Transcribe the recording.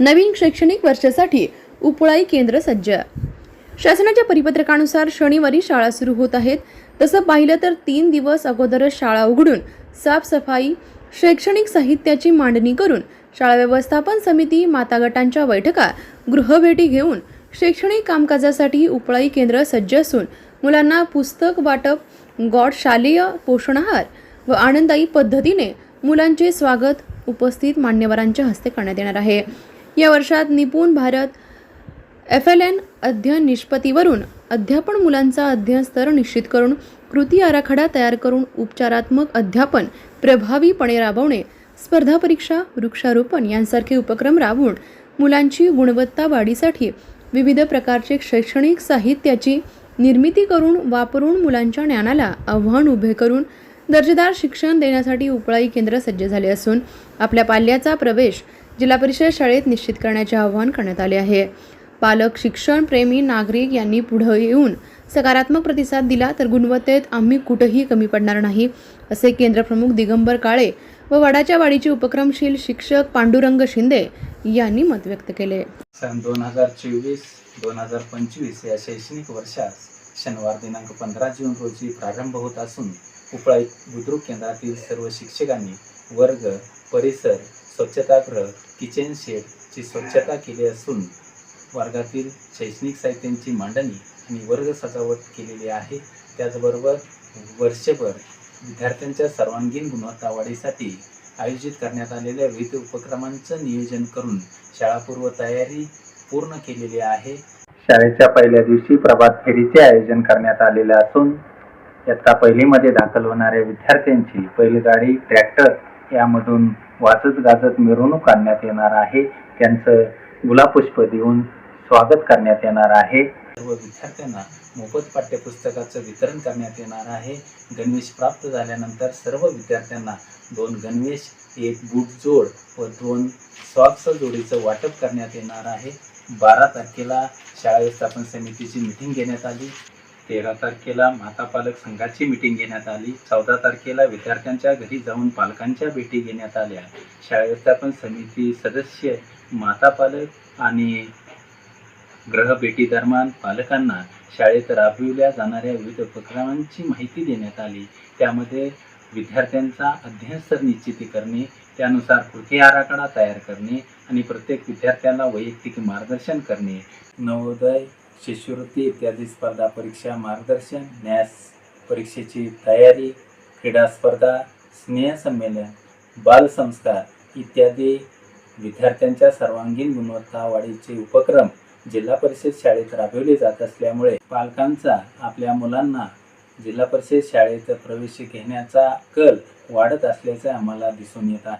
नवीन शैक्षणिक वर्षासाठी उपळाई केंद्र सज्ज. शासनाच्या परिपत्रकानुसार शनिवारी शाळा सुरू होत आहेत. तसं पाहिलं तर तीन दिवस अगोदरच शाळा उघडून साफसफाई शैक्षणिक साहित्याची मांडणी करून शाळा व्यवस्थापन समिती माता गटांच्या बैठका गृहभेटी घेऊन शैक्षणिक कामकाजासाठी उपळाई केंद्र सज्ज असून मुलांना पुस्तक वाटप गॉड शालेय पोषण आहार व आनंददायी पद्धतीने मुलांचे स्वागत उपस्थित मान्यवरांच्या हस्ते करण्यात येणार आहे. या वर्षात निपुण भारत एफ एल एन अध्ययन निष्पत्तीवरून अध्यापन मुलांचा अध्ययन स्तर निश्चित करून कृती आराखडा तयार करून उपचारात्मक अध्यापन प्रभावीपणे राबवणे स्पर्धा परीक्षा वृक्षारोपण यांसारखे उपक्रम राबवून मुलांची गुणवत्ता वाढीसाठी विविध प्रकारचे शैक्षणिक साहित्याची निर्मिती करून वापरून मुलांच्या ज्ञानाला आव्हान उभे करून दर्जेदार शिक्षण देण्यासाठी उपळाई केंद्र सज्ज झाले असून आपल्या पाल्याचा प्रवेश जिल्हा परिषद शाळेत निश्चित करण्याचे आवाहन करण्यात आले आहे. पालक शिक्षण प्रेमी नागरिक यांनी पुढे येऊन सकारात्मक प्रतिसाद दिला तर गुणवत्तेत आम्ही कुठंही कमी पडणार नाही असे केंद्रप्रमुख दिगंबर काळे व वडाच्या वाडीचे उपक्रमशील शिक्षक पांडुरंग शिंदे यांनी मत व्यक्त केले. सन दोन हजार चोवीस दोन हजार पंचवीस या शैक्षणिक वर्षास शनिवार दिनांक पंधरा जून रोजी प्रारंभ होत असून उपळा बुद्रुक केंद्रातील सर्व शिक्षकांनी वर्ग परिसर स्वच्छतागृह किचन शेडची स्वच्छता केली असून वर्गातील शैक्षणिक साहित्यांची मांडणी आणि वर्ग सजावट केलेली आहे. त्याचबरोबर वर्षभर विद्यार्थ्यांच्या सर्वांगीण गुणवत्ता वाढीसाठी आयोजित करण्यात आलेल्या विविध उपक्रमांचं नियोजन करून शाळापूर्व तयारी पूर्ण केलेली आहे. शाळेच्या पहिल्या दिवशी प्रभात फेरीचे आयोजन करण्यात आलेले असून इयत्ता पहिलीमध्ये दाखल होणाऱ्या विद्यार्थ्यांची बैलगाडी ट्रॅक्टर यामधून वाजत गाजत मिरवणूक काढण्यात येणार आहे. त्यांचं गुलाबपुष्प देऊन स्वागत करण्यात येणार आहे. सर्व विद्यार्थ्यांना मोफत पाठ्यपुस्तकाचं वितरण करण्यात येणार आहे. गणवेश प्राप्त झाल्यानंतर सर्व विद्यार्थ्यांना दोन गणवेश एक बूट जोड व दोन सॉक्स जोडीचं वाटप करण्यात येणार आहे. बारा तारखेला शाळा व्यवस्थापन समितीची मिटिंग घेण्यात आली. तेरा तारखेला माता पालक संघाची मिटिंग घेण्यात आली. चौदा तारखेला विद्यार्थ्यांच्या घरी जाऊन पालकांच्या भेटी घेण्यात आल्या. शाळा व्यवस्थापन समिती सदस्य माता पालक आणि ग्रह भेटी दरम्यान पालकांना शाळेत राबविल्या जाणाऱ्या विविध उपक्रमांची माहिती देण्यात आली. त्यामध्ये विद्यार्थ्यांचा अध्ययन स्तर निश्चिती करणे त्यानुसार कृती आराखडा तयार करणे आणि प्रत्येक विद्यार्थ्याला वैयक्तिक मार्गदर्शन करणे. नवोदय शिष्यवृत्ती इत्यादी स्पर्धा परीक्षा मार्गदर्शन न्यास परीक्षेची तयारी क्रीडा स्पर्धा स्नेहसंमेलन बालसंस्कार इत्यादी विद्यार्थ्यांच्या सर्वांगीण गुणवत्ता वाढीचे उपक्रम जिल्हा परिषद शाळेत राबविले जात असल्यामुळे पालकांचा आपल्या मुलांना जिल्हा परिषद शाळेत प्रवेश घेण्याचा कल वाढत असल्याचे आम्हाला दिसून येत आहे.